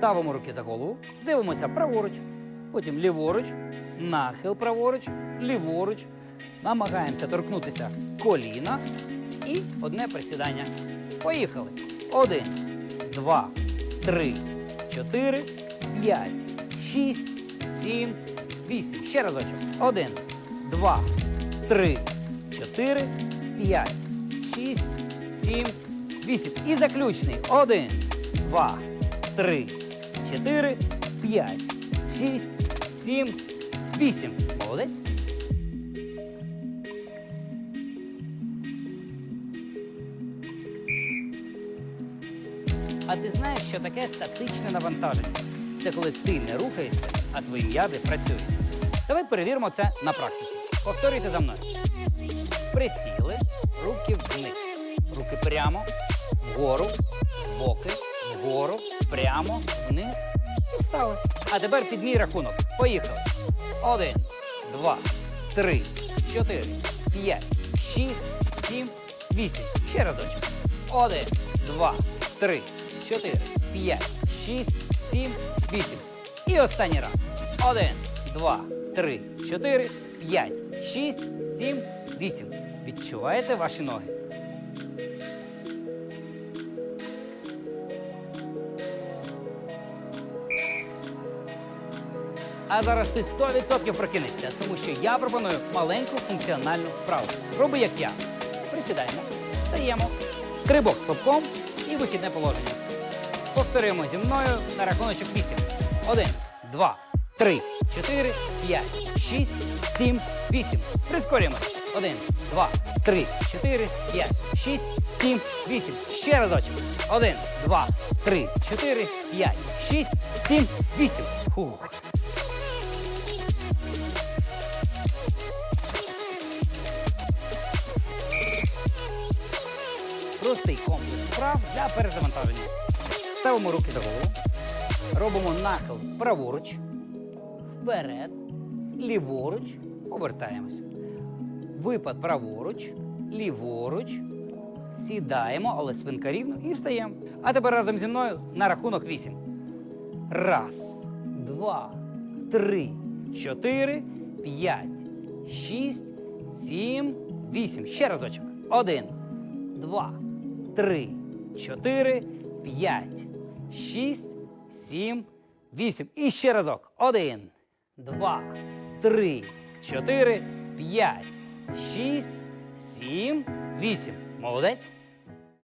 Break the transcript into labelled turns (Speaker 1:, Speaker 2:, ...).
Speaker 1: Ставимо руки за голову, дивимося праворуч, потім ліворуч, нахил праворуч, ліворуч. Намагаємося торкнутися коліна і одне присідання. Поїхали. Один, два, три, чотири, п'ять, шість, сім, вісім. Ще разочок. Один, два, три, чотири, п'ять, шість, сім, вісім. І заключний. Один, два, три, чотири, п'ять, шість, сім, вісім. Молодець. А ти знаєш, що таке статичне навантаження? Це коли ти не рухаєшся, а твої м'язи працюють. Давай перевіримо це на практиці. Повторюйте за мною. Присіли, руки вниз. Руки прямо, вгору, в боки, вгору, прямо, вниз. Встали. А тепер під мій рахунок. Поїхали. Один, два, три, чотири, п'ять, шість, сім, вісім. Ще разочок. Один, два, три, чотири, п'ять, шість, сім, вісім. І останній раз. Один, два, три, чотири, п'ять, шість, сім, вісім. Відчуваєте ваші ноги? А зараз ти 100% прокинешся, тому що я пропоную маленьку функціональну вправу. Роби як я. Присідаємо, стаємо, стрибок стопком і вихідне положення. Повторимо зі мною на рахуночок 8. 1, 2, 3, 4, 5, 6, 7, 8. Прискорюємось. 1, 2, 3, 4, 5, 6, 7, 8. Ще разочок. 1, 2, 3, 4, 5, 6, 7, 8. Фух. Простий комплекс вправ для перезавантаження. Ставимо руки за голову. Робимо нахил праворуч, вперед, ліворуч, повертаємося. Випад праворуч, ліворуч. Сідаємо, але спинка рівно і встаємо. А тепер разом зі мною на рахунок 8. Раз, два, три, чотири, п'ять, шість, сім, вісім. Ще разочок. Один, два, три, чотири, п'ять, шість, сім, вісім. І ще разок. Один, два, три, чотири, п'ять, шість, сім, вісім. Молодець.